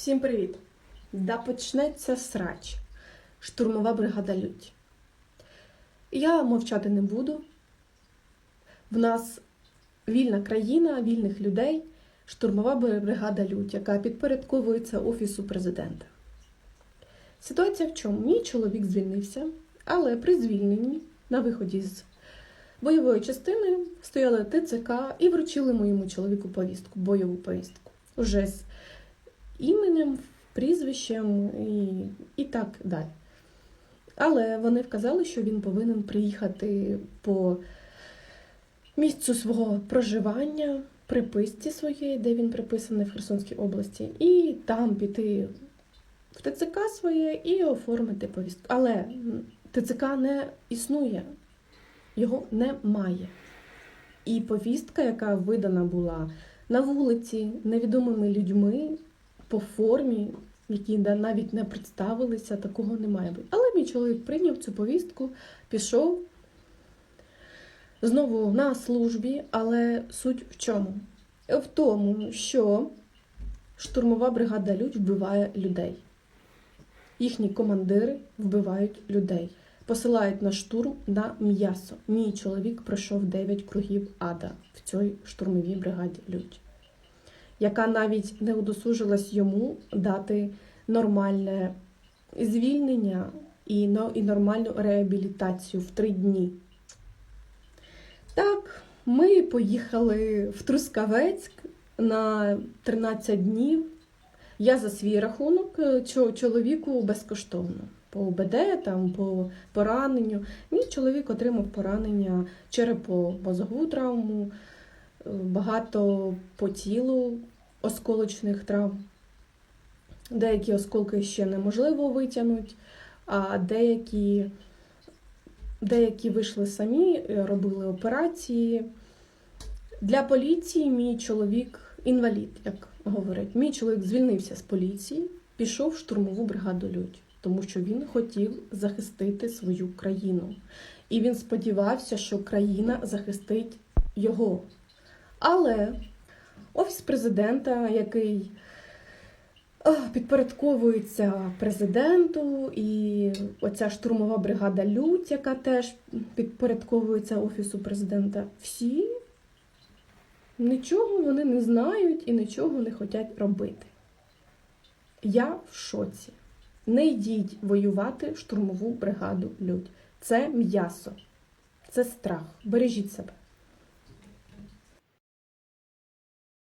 Всім привіт! Да почнеться срач. Штурмова бригада Лють. Я мовчати не буду. В нас вільна країна, вільних людей, штурмова бригада Лють, яка підпорядковується Офісу президента. Ситуація в чому? Мій чоловік звільнився, але при звільненні на виході з бойової частини стояли ТЦК і вручили моєму чоловіку повістку, бойову повістку. Уже з іменем, прізвищем і, і так далі. Але вони вказали, що він повинен приїхати по місцю свого проживання, приписці своєї, де він приписаний в Херсонській області, і там піти в ТЦК своє і оформити повістку. Але ТЦК не існує, його немає. І повістка, яка видана була на вулиці невідомими людьми по формі, які навіть не представилися, такого не має бути. Але мій чоловік прийняв цю повістку, пішов знову на службі, але суть в чому? В тому, що штурмова бригада Людь вбиває людей. Їхні командири вбивають людей, посилають на штурм на м'ясо. Мій чоловік пройшов 9 кругів ада в цій штурмовій бригаді Людь, яка навіть не удосужилась йому дати нормальне звільнення і, но- і нормальну реабілітацію в три дні. Так, ми поїхали в Трускавецьк на 13 днів. Я за свій рахунок е, чоловіку безкоштовно. По ОБД, там, по пораненню. Мій чоловік отримав поранення черепо-мозгову травму, е, багато по тілу осколочних травм. Деякі осколки ще неможливо витягнути, а деякі, деякі вийшли самі, робили операції. Для поліції мій чоловік інвалід, як говорять. Мій чоловік звільнився з поліції, пішов в штурмову бригаду Людь, тому що він хотів захистити свою країну. І він сподівався, що країна захистить його. Але офіс президента, який підпорядковується президенту, і оця штурмова бригада Людь, яка теж підпорядковується офісу президента, всі нічого вони не знають і нічого не хочуть робити. Я в шоці. Не йдіть воювати штурмову бригаду Людь. Це м'ясо, це страх. Бережіть себе.